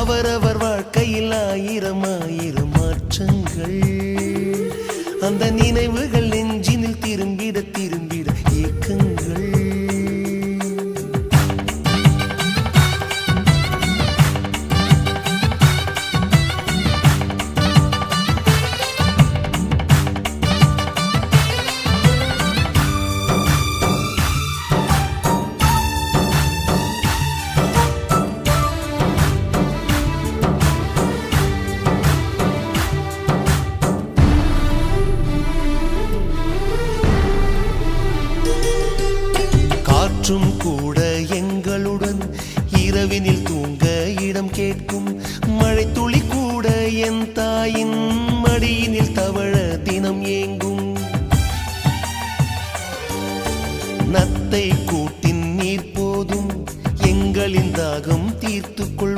அவரவர் வாழ்க்கையில் ஆயிரம் ஆயிரம் மாற்றங்கள். அந்த நினைவுகள் நெஞ்சினில் திரும்ப காற்றும் கூட எங்களுடன் இரவினில் தூங்க இடம் கேட்கும். மழை துளி கூட என் தாயின் மடியினில் தவழ தினம் ஏங்கும். நத்தை கூட்டின் நீர் போதும் எங்களின் தாகம் தீர்த்து கொள்ள